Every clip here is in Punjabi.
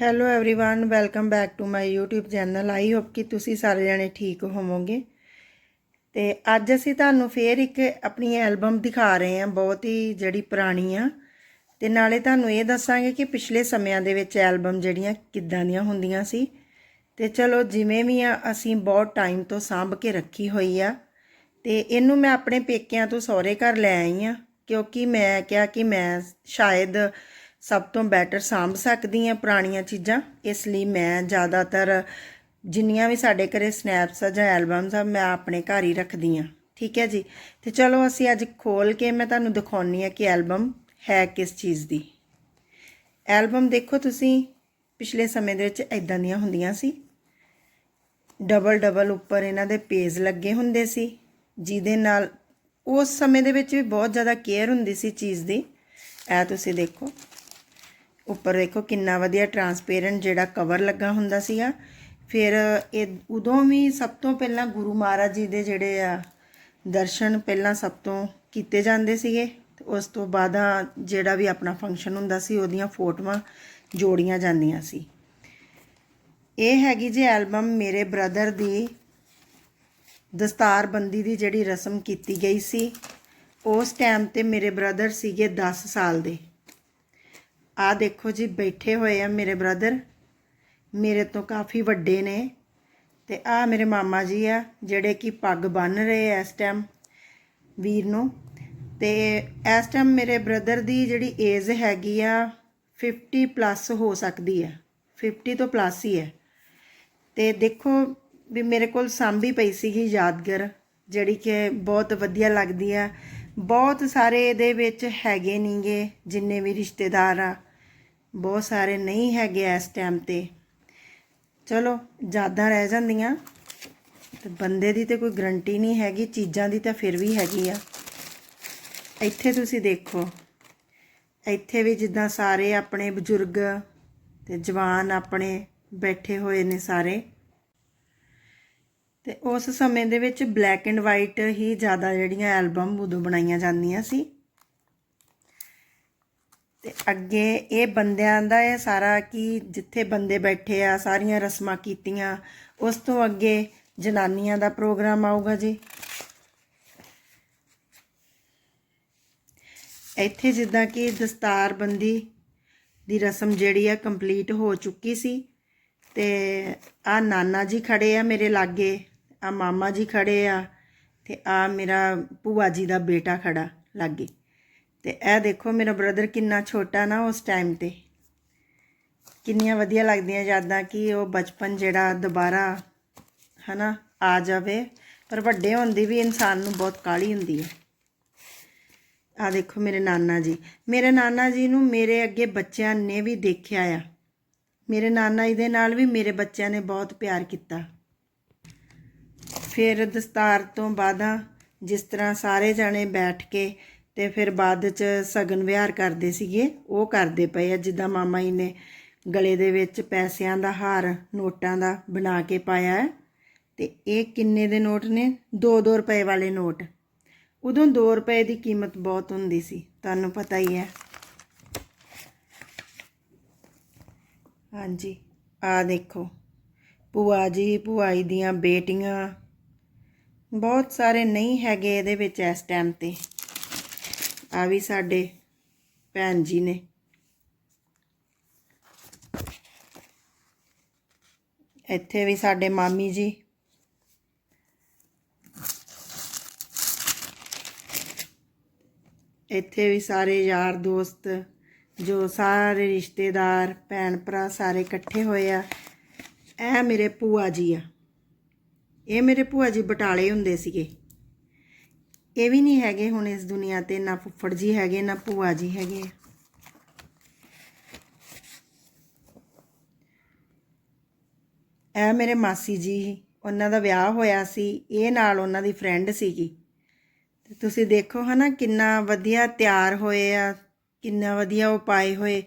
hello everyone welcome back to my YouTube channel I hope ਕਿ ਤੁਸੀਂ ਸਾਰੇ ਜਣੇ ਠੀਕ ਹੋਵੋਗੇ ਤੇ ਅੱਜ ਅਸੀਂ ਤੁਹਾਨੂੰ ਫੇਰ ਇੱਕ ਆਪਣੀ ਐਲਬਮ ਦਿਖਾ ਰਹੇ ਹਾਂ ਬਹੁਤ ਹੀ ਜਿਹੜੀ ਪੁਰਾਣੀ ਆ ਤੇ ਨਾਲੇ ਤੁਹਾਨੂੰ ਇਹ ਦੱਸਾਂਗੇ ਕਿ ਪਿਛਲੇ ਸਮਿਆਂ ਦੇ ਵਿੱਚ ਐਲਬਮ ਜਿਹੜੀਆਂ ਕਿੱਦਾਂ ਦੀਆਂ ਹੁੰਦੀਆਂ ਸੀ ਤੇ ਚਲੋ ਜਿਵੇਂ ਵੀ ਆ ਅਸੀਂ ਬਹੁਤ ਟਾਈਮ ਤੋਂ ਸਾਂਭ ਕੇ ਰੱਖੀ ਹੋਈ ਆ ਤੇ ਇਹਨੂੰ ਮੈਂ ਆਪਣੇ ਪੇਕਿਆਂ ਤੋਂ ਸਹੁਰੇ ਘਰ ਲੈ ਆਈ ਆ ਕਿਉਂਕਿ ਮੈਂ ਕਿਹਾ ਕਿ ਮੈਂ ਸ਼ਾਇਦ ਸਭ ਤੋਂ ਬੈਟਰ ਸਾਂਭ ਸਕਦੀ ਹਾਂ ਪੁਰਾਣੀਆਂ ਚੀਜ਼ਾਂ। ਇਸ ਲਈ ਮੈਂ ਜ਼ਿਆਦਾਤਰ ਜਿੰਨੀਆਂ ਵੀ ਸਾਡੇ ਘਰੇ ਸਨੈਪਸ ਆ ਜਾਂ ਐਲਬਮਸ ਆ, ਮੈਂ ਆਪਣੇ ਘਰ ਹੀ ਰੱਖਦੀ ਹਾਂ। ਠੀਕ ਹੈ ਜੀ? ਤੇ ਚਲੋ ਅਸੀਂ ਅੱਜ ਖੋਲ ਕੇ ਮੈਂ ਤੁਹਾਨੂੰ ਦਿਖਾਉਣੀ ਆ ਕਿ ਐਲਬਮ ਹੈ ਕਿਸ ਚੀਜ਼ ਦੀ। ਐਲਬਮ ਦੇਖੋ ਤੁਸੀਂ, ਪਿਛਲੇ ਸਮੇਂ ਦੇ ਵਿੱਚ ਇਦਾਂ ਦੀਆਂ ਹੁੰਦੀਆਂ ਸੀ। ਡਬਲ ਡਬਲ ਉੱਪਰ ਇਹਨਾਂ ਦੇ ਪੇਜ ਲੱਗੇ ਹੁੰਦੇ ਸੀ, ਜਿਹਦੇ ਨਾਲ ਉਸ ਸਮੇਂ ਦੇ ਵਿੱਚ ਵੀ ਬਹੁਤ ਜ਼ਿਆਦਾ ਕੇਅਰ ਹੁੰਦੀ ਸੀ ਚੀਜ਼ ਦੀ। ਇਹ ਤੁਸੀਂ ਦੇਖੋ। ਉੱਪਰ ਦੇਖੋ ਕਿੰਨਾ ਵਧੀਆ ਟਰਾਂਸਪੇਰੈਂਟ ਜਿਹੜਾ ਕਵਰ ਲੱਗਾ ਹੁੰਦਾ ਸੀਗਾ। ਫਿਰ ਇਹ ਉਦੋਂ ਵੀ ਸਭ ਤੋਂ ਪਹਿਲਾਂ ਗੁਰੂ ਮਹਾਰਾਜ ਜੀ ਦੇ ਜਿਹੜੇ ਆ ਦਰਸ਼ਨ ਪਹਿਲਾਂ ਸਭ ਤੋਂ ਕੀਤੇ ਜਾਂਦੇ ਸੀਗੇ। ਉਸ ਤੋਂ ਬਾਅਦ ਜਿਹੜਾ ਵੀ ਆਪਣਾ ਫੰਕਸ਼ਨ ਹੁੰਦਾ ਸੀ, ਉਹਦੀਆਂ ਫੋਟੋਆਂ ਜੋੜੀਆਂ ਜਾਂਦੀਆਂ ਸੀ। ਇਹ ਹੈਗੀ ਜੀ ਐਲਬਮ ਮੇਰੇ ਬ੍ਰਦਰ ਦੀ ਦਸਤਾਰਬੰਦੀ ਦੀ ਜਿਹੜੀ ਰਸਮ ਕੀਤੀ ਗਈ ਸੀ। ਉਸ ਟਾਈਮ ਤੇ ਮੇਰੇ ਬ੍ਰਦਰ ਸੀਗੇ 10 ਸਾਲ ਦੇ। ਆ ਦੇਖੋ ਜੀ, ਬੈਠੇ ਹੋਏ ਆ ਮੇਰੇ ਬ੍ਰਦਰ। ਮੇਰੇ ਤੋਂ ਕਾਫੀ ਵੱਡੇ ਨੇ। ਤੇ ਆ ਮੇਰੇ ਮਾਮਾ ਜੀ ਆ, ਜਿਹੜੇ ਕਿ ਪੱਗ ਬੰਨ ਰਹੇ ਆ ਇਸ ਟਾਈਮ ਵੀਰ ਨੂੰ। ਤੇ ਇਸ ਟਾਈਮ ਮੇਰੇ ਬ੍ਰਦਰ ਦੀ ਜਿਹੜੀ ਏਜ ਹੈਗੀ ਆ 50 ਪਲੱਸ ਹੋ ਸਕਦੀ ਹੈ 50 ਤੋਂ ਪਲੱਸ ਹੀ ਹੈ ਤੇ ਦੇਖੋ ਵੀ ਮੇਰੇ ਕੋਲ ਸਾਂਭੀ ਪਈ ਸੀਗੀ ਯਾਦਗਰ, ਜਿਹੜੀ ਕਿ ਬਹੁਤ ਵਧੀਆ ਲੱਗਦੀ ਆ। ਬਹੁਤ ਸਾਰੇ ਇਹਦੇ ਵਿੱਚ ਹੈਗੇ ਨਹੀਂਗੇ ਜਿੰਨੇ ਵੀ ਰਿਸ਼ਤੇਦਾਰ ਆ। ਬਹੁਤ ਸਾਰੇ ਨਹੀਂ ਹੈਗੇ ਇਸ ਟਾਈਮ ਤੇ। ਚਲੋ, ਯਾਦਾਂ ਰਹਿ ਜਾਂਦੀਆਂ। ਤੇ ਬੰਦੇ ਦੀ ਤੇ ਕੋਈ ਗਰੰਟੀ ਨਹੀਂ ਹੈਗੀ, ਚੀਜ਼ਾਂ ਦੀ ਤਾਂ ਫਿਰ ਵੀ ਹੈਗੀ ਆ। ਇੱਥੇ ਤੁਸੀਂ ਦੇਖੋ, ਇੱਥੇ ਵੀ ਜਿੱਦਾਂ ਸਾਰੇ ਆਪਣੇ ਬਜ਼ੁਰਗ ਤੇ ਜਵਾਨ ਆਪਣੇ ਬੈਠੇ ਹੋਏ ਨੇ ਸਾਰੇ। ਤੇ ਉਸ ਸਮੇਂ ਦੇ ਵਿੱਚ ਬਲੈਕ ਐਂਡ ਵਾਈਟ ਹੀ ਜ਼ਿਆਦਾ ਜਿਹੜੀਆਂ ਐਲਬਮ ਉਦੋਂ ਬਣਾਈਆਂ ਜਾਂਦੀਆਂ ਸੀ। ਤੇ ਅੱਗੇ ਇਹ ਬੰਦਿਆਂ ਦਾ ਇਹ ਸਾਰਾ ਕਿ ਜਿੱਥੇ ਬੰਦੇ ਬੈਠੇ ਆ, ਸਾਰੀਆਂ ਰਸਮਾਂ ਕੀਤੀਆਂ, ਉਸ ਤੋਂ ਅੱਗੇ ਜਨਾਨੀਆਂ ਦਾ ਪ੍ਰੋਗਰਾਮ ਆਊਗਾ ਜੀ। ਇੱਥੇ ਜਿੱਦਾਂ ਕਿ ਦਸਤਾਰਬੰਦੀ ਦੀ ਰਸਮ ਜਿਹੜੀ ਆ ਕੰਪਲੀਟ ਹੋ ਚੁੱਕੀ ਸੀ ਤੇ ਆ ਨਾਨਾ ਜੀ ਖੜੇ ਆ ਮੇਰੇ ਲਾਗੇ, ਆ ਮਾਮਾ ਜੀ ਖੜੇ ਆ ਤੇ ਆ ਮੇਰਾ ਭੂਆ ਜੀ ਦਾ ਬੇਟਾ ਖੜਾ ਲਾਗੇ। ਤੇ ਇਹ ਦੇਖੋ ਮੇਰਾ ਬ੍ਰਦਰ ਕਿੰਨਾ ਛੋਟਾ ਨਾ ਉਸ ਟਾਈਮ ਤੇ। ਕਿੰਨੀਆਂ ਵਧੀਆ ਲੱਗਦੀਆਂ ਯਾਦਾਂ ਕਿ ਉਹ ਬਚਪਨ ਜਿਹੜਾ ਦੁਬਾਰਾ ਹਨਾ ਆ ਜਾਵੇ। ਪਰ ਵੱਡੇ ਹੋਣ ਦੀ ਵੀ ਇਨਸਾਨ ਨੂੰ ਬਹੁਤ ਕਾਹਲੀ ਹੁੰਦੀ ਹੈ। ਆ ਦੇਖੋ ਮੇਰੇ ਨਾਨਾ ਜੀ। ਮੇਰੇ ਨਾਨਾ ਜੀ ਨੂੰ ਮੇਰੇ ਅੱਗੇ ਬੱਚਿਆਂ ਨੇ ਵੀ ਦੇਖਿਆ ਆ। ਮੇਰੇ ਨਾਨਾ ਜੀ ਦੇ ਨਾਲ ਵੀ ਮੇਰੇ ਬੱਚਿਆਂ ਨੇ ਬਹੁਤ ਪਿਆਰ ਕੀਤਾ। ਫਿਰ ਦਸਤਾਰ ਤੋਂ ਬਾਅਦ ਜਿਸ ਤਰ੍ਹਾਂ ਸਾਰੇ ਜਾਣੇ ਬੈਠ ਕੇ ਤੇ ਫਿਰ ਬਾਅਦ ਚ ਸਗਨ ਵਿਹਾਰ ਕਰਦੇ ਸੀਗੇ। ਉਹ ਕਰਦੇ ਪਏ ਆ, ਜਿੱਦਾਂ ਮਾਮਾ ਜੀ ਨੇ ਗਲੇ ਦੇ ਵਿੱਚ ਪੈਸਿਆਂ ਦਾ ਹਾਰ, ਨੋਟਾਂ ਦਾ ਬਣਾ ਕੇ ਪਾਇਆ ਹੈ। ਤੇ ਇਹ ਕਿੰਨੇ ਦੇ ਨੋਟ ਨੇ? 2-2 ਰੁਪਏ ਵਾਲੇ ਨੋਟ। ਉਦੋਂ 2 ਰੁਪਏ ਦੀ ਕੀਮਤ ਬਹੁਤ ਹੁੰਦੀ ਸੀ, ਤੁਹਾਨੂੰ ਪਤਾ ਹੀ ਹੈ। ਹਾਂਜੀ, ਆ ਦੇਖੋ। ਭੂਆ ਜੀ, ਭੂਆਈ ਦੀਆਂ ਬੇਟੀਆਂ। ਬਹੁਤ ਸਾਰੇ ਨਹੀਂ ਹੈਗੇ ਇਹਦੇ ਵਿੱਚ ਇਸ ਟਾਈਮ ਤੇ। ਆ ਵੀ ਸਾਡੇ ਭੈਣ ਜੀ ਨੇ। ਇੱਥੇ ਵੀ ਸਾਡੇ ਮਾਮੀ ਜੀ। ਇੱਥੇ ਵੀ ਸਾਰੇ ਯਾਰ ਦੋਸਤ, ਜੋ ਸਾਰੇ ਰਿਸ਼ਤੇਦਾਰ, ਭੈਣ ਭਰਾ ਸਾਰੇ ਇਕੱਠੇ ਹੋਏ ਆ। ਇਹ ਮੇਰੇ ਭੂਆ ਜੀ ਆ। ਇਹ ਮੇਰੇ ਭੂਆ ਜੀ ਬਟਾਲੇ ਹੁੰਦੇ ਸੀਗੇ। ਇਹ ਵੀ ਨਹੀਂ ਹੈਗੇ ਹੁਣ ਇਸ ਦੁਨੀਆ ਤੇ, ਨਾ ਫੁੱਫੜ ਜੀ ਹੈਗੇ, ਨਾ ਭੂਆ ਜੀ ਹੈਗੇ। ਇਹ ਮੇਰੇ ਮਾਸੀ ਜੀ, ਉਹਨਾਂ ਦਾ ਵਿਆਹ ਹੋਇਆ ਸੀ, ਇਹ ਨਾਲ ਉਹਨਾਂ ਦੀ ਫਰੈਂਡ ਸੀਗੀ। ਤੇ ਤੁਸੀਂ ਦੇਖੋ ਹਨਾ, ਕਿੰਨਾ ਵਧੀਆ ਤਿਆਰ ਹੋਏ ਆ, ਕਿੰਨਾ ਵਧੀਆ ਉਹ ਪਾਏ ਹੋਏ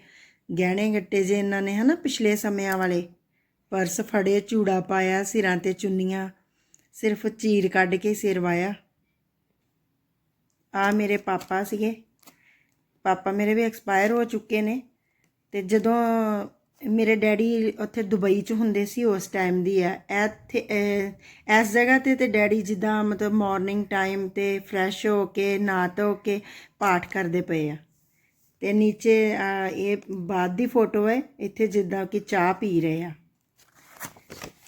ਗਹਿਣੇ ਗੱਟੇ ਜੇ ਇਹਨਾਂ ਨੇ ਹਨਾ, ਪਿਛਲੇ ਸਮਿਆਂ ਵਾਲੇ। ਪਰਸ ਫੜੇ, ਚੂੜਾ ਪਾਇਆ, ਸਿਰਾਂ ਤੇ ਚੁੰਨੀਆਂ, ਸਿਰਫ ਚੀਰ ਕੱਢ ਕੇ ਸਿਰ ਵਾਇਆ। ਆ ਮੇਰੇ ਪਾਪਾ ਸੀਗੇ। ਪਾਪਾ ਮੇਰੇ ਵੀ ਐਕਸਪਾਇਰ ਹੋ ਚੁੱਕੇ ਨੇ ਤੇ ਜਦੋਂ ਮੇਰੇ ਡੈਡੀ ਉੱਥੇ ਦੁਬਈ 'ਚ ਹੁੰਦੇ ਸੀ ਉਸ ਟਾਈਮ ਦੀ ਹੈ ਇੱਥੇ ਇਸ ਜਗ੍ਹਾ ਤੇ ਤੇ ਡੈਡੀ ਜਿੱਦਾਂ ਮਤਲਬ ਮਾਰਨਿੰਗ ਟਾਈਮ ਤੇ ਫਰੈਸ਼ ਹੋ ਕੇ ਨਹਾ ਧੋ ਕੇ ਪਾਠ ਕਰਦੇ ਪਏ ਆ। ਤੇ ਨੀਚੇ ਇਹ ਬਾਅਦ ਦੀ ਫੋਟੋ ਹੈ, ਇੱਥੇ ਜਿੱਦਾਂ ਕਿ ਚਾਹ ਪੀ ਰਹੇ ਆ।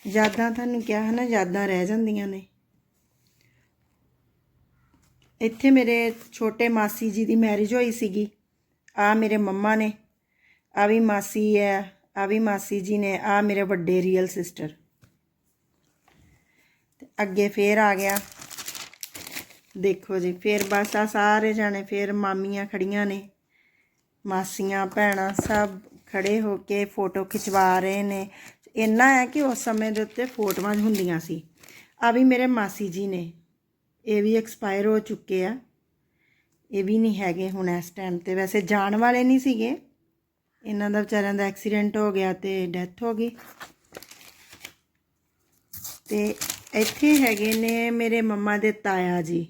ਯਾਦਾਂ ਤੁਹਾਨੂੰ ਕਿਹਾ ਹੈ ਨਾ, ਯਾਦਾਂ ਰਹਿ ਜਾਂਦੀਆਂ ਨੇ। ਇੱਥੇ ਮੇਰੇ ਛੋਟੇ ਮਾਸੀ ਜੀ ਦੀ ਮੈਰਿਜ ਹੋਈ ਸੀਗੀ। ਆ ਮੇਰੇ ਮੰਮਾ ਨੇ ਆ ਵੀ ਮਾਸੀ ਹੈ ਆ ਵੀ ਮਾਸੀ ਜੀ ਨੇ ਆ ਮੇਰੇ ਵੱਡੇ ਰੀਅਲ ਸਿਸਟਰ ਤੇ ਅੱਗੇ ਫੇਰ ਆ ਗਿਆ। ਦੇਖੋ ਜੀ, ਫੇਰ ਬਸ ਆ ਸਾਰੇ ਜਾਣੇ ਫੇਰ ਮਾਮੀਆਂ ਖੜੀਆਂ ਨੇ, ਮਾਸੀਆਂ, ਭੈਣਾਂ ਸਭ ਖੜੇ ਹੋ ਕੇ ਫੋਟੋ ਖਿਚਵਾ ਰਹੇ ਨੇ। ਇੰਨਾ ਹੈ ਕਿ ਉਸ ਸਮੇਂ ਦੇ ਉੱਤੇ ਫੋਟੋਆਂ ਹੁੰਦੀਆਂ ਸੀ। ਆ ਵੀ ਮੇਰੇ ਮਾਸੀ ਜੀ ਨੇ। ਇਹ ਵੀ ਐਕਸਪਾਇਰ ਹੋ ਚੁੱਕੇ ਆ। ਇਹ ਵੀ ਨਹੀਂ ਹੈਗੇ ਹੁਣ ਇਸ ਟਾਈਮ ਤੇ। ਵੈਸੇ ਜਾਣ ਵਾਲੇ ਨਹੀਂ ਸੀਗੇ। ਇਹਨਾਂ ਦਾ ਵਿਚਾਰਿਆਂ ਦਾ ਐਕਸੀਡੈਂਟ ਹੋ ਗਿਆ ਤੇ ਡੈਥ ਹੋ ਗਈ। ਤੇ ਇੱਥੇ ਹੈਗੇ ਨੇ ਮੇਰੇ ਮੰਮਾ ਦੇ ਤਾਇਆ ਜੀ।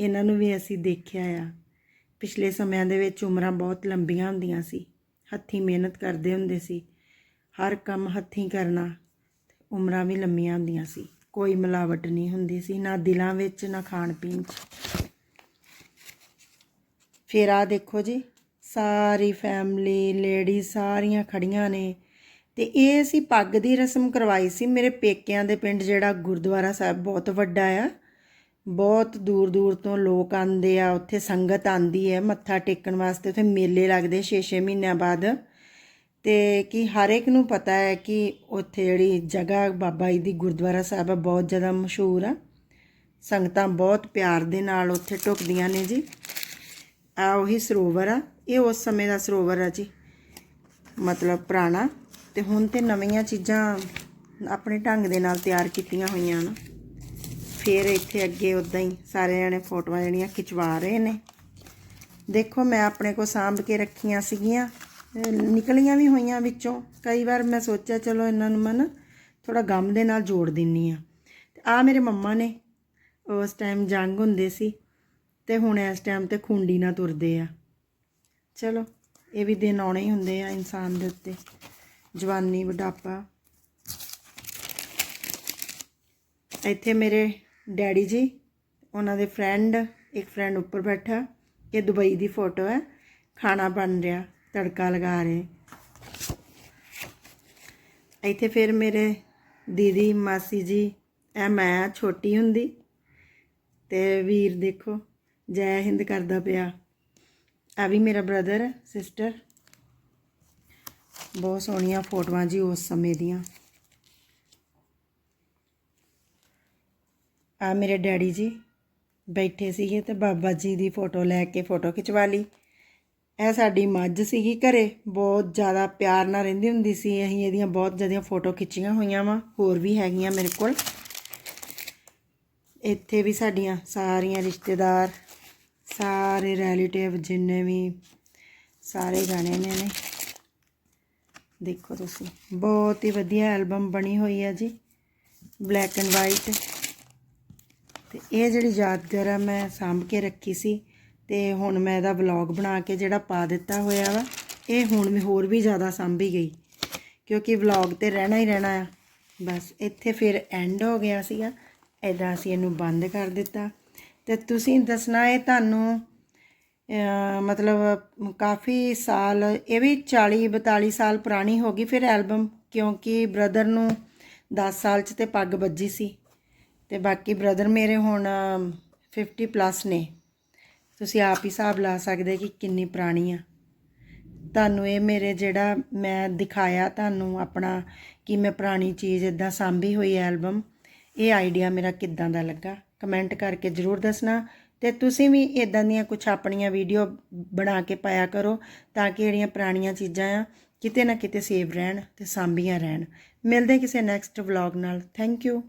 ਇਹਨਾਂ ਨੂੰ ਵੀ ਅਸੀਂ ਦੇਖਿਆ ਆ। ਪਿਛਲੇ ਸਮਿਆਂ ਦੇ ਵਿੱਚ ਉਮਰਾਂ ਬਹੁਤ ਲੰਬੀਆਂ ਹੁੰਦੀਆਂ ਸੀ। ਹੱਥੀਂ ਮਿਹਨਤ ਕਰਦੇ ਹੁੰਦੇ ਸੀ। ਹਰ ਕੰਮ ਹੱਥੀਂ ਕਰਨਾ। ਉਮਰਾਂ ਵੀ ਲੰਮੀਆਂ ਹੁੰਦੀਆਂ ਸੀ। ਕੋਈ ਮਿਲਾਵਟ ਨਹੀਂ ਹੁੰਦੀ ਸੀ, ਨਾ ਦਿਲਾਂ ਵਿੱਚ, ਨਾ ਖਾਣ ਪੀਣ 'ਚ। ਫਿਰ ਆ ਦੇਖੋ ਜੀ, ਸਾਰੀ ਫੈਮਿਲੀ ਲੇਡੀ ਸਾਰੀਆਂ ਖੜੀਆਂ ਨੇ। ਤੇ ਇਹ ਅਸੀਂ ਪੱਗ ਦੀ ਰਸਮ ਕਰਵਾਈ ਸੀ, ਮੇਰੇ ਪੇਕਿਆਂ ਦੇ ਪਿੰਡ ਜਿਹੜਾ ਗੁਰਦੁਆਰਾ ਸਾਹਿਬ ਬਹੁਤ ਵੱਡਾ ਆ। ਬਹੁਤ ਦੂਰ ਦੂਰ ਤੋਂ ਲੋਕ ਆਉਂਦੇ ਆ, ਉੱਥੇ ਸੰਗਤ ਆਂਦੀ ਹੈ, ਮੱਥਾ ਟੇਕਣ ਵਾਸਤੇ ਉੱਥੇ ਮੇਲੇ ਲੱਗਦੇ 6-6 ਮਹੀਨਿਆਂ ਬਾਅਦ। ਤੇ ਕਿ ਹਰ ਇੱਕ ਨੂੰ ਪਤਾ ਹੈ ਕਿ ਉੱਥੇ ਜਿਹੜੀ ਜਗ੍ਹਾ ਬਾਬਾ ਜੀ ਦੀ ਗੁਰਦੁਆਰਾ ਸਾਹਿਬ ਹੈ ਬਹੁਤ ਜ਼ਿਆਦਾ ਮਸ਼ਹੂਰ ਆ। ਸੰਗਤਾਂ ਬਹੁਤ ਪਿਆਰ ਦੇ ਨਾਲ ਉੱਥੇ ਟੁਕਦੀਆਂ ਨੇ ਜੀ। ਆ ਉਹੀ ਸਰੋਵਰ ਆ। ਇਹ ਉਸ ਸਮੇਂ ਦਾ ਸਰੋਵਰ ਆ ਜੀ। ਮਤਲਬ ਪੁਰਾਣਾ। ਤੇ ਹੁਣ ਤੇ ਨਵੀਆਂ ਚੀਜ਼ਾਂ ਆਪਣੇ ਢੰਗ ਦੇ ਨਾਲ ਤਿਆਰ ਕੀਤੀਆਂ ਹੋਈਆਂ ਨੇ ਫਿਰ ਇੱਥੇ ਅੱਗੇ ਉਦਾਂ ਹੀ ਸਾਰੇ ਜਣੇ ਫੋਟੋਆਂ ਜਿਹੜੀਆਂ ਖਿਚਵਾ ਰਹੇ ਨੇ। ਦੇਖੋ ਮੈਂ ਆਪਣੇ ਕੋ ਸਾਂਭ ਕੇ ਰੱਖੀਆਂ ਸੀਗੀਆਂ। ਨਿਕਲੀਆਂ ਵੀ ਹੋਈਆਂ ਵਿੱਚੋਂ। ਕਈ ਵਾਰ ਮੈਂ ਸੋਚਿਆ, ਚਲੋ ਇਹਨਾਂ ਨੂੰ ਮੈਂ ਨਾ ਥੋੜਾ ਗਮ ਦੇ ਨਾਲ ਜੋੜ ਦਿੰਨੀ ਆ। ਤੇ ਆ ਮੇਰੇ ਮੰਮਾ ਨੇ, ਉਸ ਟਾਈਮ ਜੰਗ ਹੁੰਦੇ ਸੀ ਤੇ ਹੁਣ ਇਸ ਟਾਈਮ ਤੇ ਖੁੰਡੀ ਨਾਲ ਤੁਰਦੇ ਆ। ਚਲੋ, ਇਹ ਵੀ ਦਿਨ ਆਉਣੇ ਹੀ ਹੁੰਦੇ ਆ ਇਨਸਾਨ ਦੇ ਉੱਤੇ। ਜਵਾਨੀ, ਬੁਢਾਪਾ। ਇੱਥੇ ਮੇਰੇ ਡੈਡੀ ਜੀ, ਉਹਨਾਂ ਦੇ ਫਰੈਂਡ ਇੱਕ ਫਰੈਂਡ ਉੱਪਰ ਬੈਠਾ। ਇਹ ਦੁਬਈ ਦੀ ਫੋਟੋ ਹੈ। ਖਾਣਾ ਬਣ ਰਿਹਾ। ਤੜਕਾ ਲਗਾ ਰਹੇ। ਇੱਥੇ ਫਿਰ ਮੇਰੇ ਦੀਦੀ, ਮਾਸੀ ਜੀ, ਇਹ ਮੈਂ ਛੋਟੀ ਹੁੰਦੀ। ਤੇ ਵੀਰ ਦੇਖੋ, ਜੈ ਹਿੰਦ ਕਰਦਾ ਪਿਆ। ਆ ਵੀ ਮੇਰਾ ਬ੍ਰਦਰ ਸਿਸਟਰ ਬਹੁਤ ਸੋਹਣੀਆਂ ਫੋਟੋਆਂ ਜੀ ਉਸ ਸਮੇਂ ਦੀਆਂ। ਆ ਮੇਰੇ ਡੈਡੀ ਜੀ ਬੈਠੇ ਸੀਗੇ ਤੇ ਬਾਬਾ ਜੀ ਦੀ ਫੋਟੋ ਲੈ ਕੇ ਫੋਟੋ ਖਿਚਵਾ ਲਈ। ਇਹ ਸਾਡੀ ਮੱਝ ਸੀਗੀ ਘਰੇ, ਬਹੁਤ ਜ਼ਿਆਦਾ ਪਿਆਰ ਨਾਲ ਰਹਿੰਦੀ ਹੁੰਦੀ ਸੀ। ਅਸੀਂ ਇਹਦੀਆਂ ਬਹੁਤ ਜ਼ਿਆਦੀਆਂ ਫੋਟੋ ਖਿੱਚੀਆਂ ਹੋਈਆਂ ਵਾ, ਹੋਰ ਵੀ ਹੈਗੀਆਂ ਮੇਰੇ ਕੋਲ। ਇੱਥੇ ਵੀ ਸਾਡੀਆਂ ਸਾਰੀਆਂ ਰਿਸ਼ਤੇਦਾਰ, ਸਾਰੇ ਰਿਲੇਟਿਵ ਜਿੰਨੇ ਵੀ, ਸਾਰੇ ਗਾਣੇ ਨੇ ਨੇ ਦੇਖੋ ਤੁਸੀਂ, ਬਹੁਤ ਹੀ ਵਧੀਆ ਐਲਬਮ ਬਣੀ ਹੋਈ ਹੈ ਜੀ ਬਲੈਕ ਐਂਡ ਵਾਈਟ ਤੇ ਇਹ ਜਿਹੜੀ ਯਾਦਗਾਰ ਆ ਮੈਂ ਸਾਂਭ ਕੇ ਰੱਖੀ ਸੀ ਤੇ ਹੁਣ ਮੈਂ ਇਹਦਾ ਵਲੌਗ ਬਣਾ ਕੇ ਜਿਹੜਾ ਪਾ ਦਿੱਤਾ ਹੋਇਆ ਵਾ, ਇਹ ਹੁਣ ਵੀ ਹੋਰ ਵੀ ਜ਼ਿਆਦਾ ਸਾਂਭੀ ਗਈ। ਕਿਉਂਕਿ ਵਲੌਗ ਤੇ ਰਹਿਣਾ ਹੀ ਰਹਿਣਾ ਆ। ਬਸ ਇੱਥੇ ਫਿਰ ਐਂਡ ਹੋ ਗਿਆ ਸੀਗਾ। ਐਦਾਂ ਅਸੀਂ ਇਹਨੂੰ ਬੰਦ ਕਰ ਦਿੱਤਾ। ਤੇ ਤੁਸੀਂ ਦੱਸਣਾ ਇਹ ਤੁਹਾਨੂੰ ਮਤਲਬ ਕਾਫੀ ਸਾਲ, ਇਹ ਵੀ 40 42 ਸਾਲ ਪੁਰਾਣੀ ਹੋ ਗਈ ਫਿਰ ਐਲਬਮ ਕਿਉਂਕਿ ਬ੍ਰਦਰ ਨੂੰ 10 ਸਾਲ ਚ ਤੇ ਪੱਗ ਵੱਜੀ ਸੀ। ਤੇ ਬਾਕੀ ਬ੍ਰਦਰ ਮੇਰੇ ਹੁਣ 50 ਪਲੱਸ ਨੇ। ਤੁਸੀਂ ਆਪ ਹੀ ਹਿਸਾਬ ਲਾ ਸਕਦੇ ਕਿ ਕਿੰਨੀ ਪੁਰਾਣੀ ਆ। ਤੁਹਾਨੂੰ ਇਹ ਮੇਰੇ ਜਿਹੜਾ ਮੈਂ ਦਿਖਾਇਆ ਤੁਹਾਨੂੰ ਆਪਣਾ ਕਿ ਮੈਂ ਪੁਰਾਣੀ ਚੀਜ਼ ਇਦਾਂ ਸਾਂਭੀ ਹੋਈ ਐਲਬਮ ਇਹ ਆਈਡੀਆ ਮੇਰਾ ਕਿੱਦਾਂ ਦਾ ਲੱਗਾ? ਕਮੈਂਟ ਕਰਕੇ ਜਰੂਰ ਦੱਸਣਾ ਤੇ ਤੁਸੀਂ ਵੀ ਇਦਾਂ ਦੀਆਂ ਕੁਝ ਆਪਣੀਆਂ ਵੀਡੀਓ ਬਣਾ ਕੇ ਪਾਇਆ ਕਰੋ ਤਾਂ ਕਿ ਜਿਹੜੀਆਂ ਪੁਰਾਣੀਆਂ ਚੀਜ਼ਾਂ ਆ ਕਿਤੇ ਨਾ ਕਿਤੇ ਸੇਵ ਰਹਿਣ ਤੇ ਸਾਂਭੀਆਂ ਰਹਿਣ। ਮਿਲਦੇ ਕਿਸੇ ਨੈਕਸਟ ਵਲੌਗ ਨਾਲ। Thank you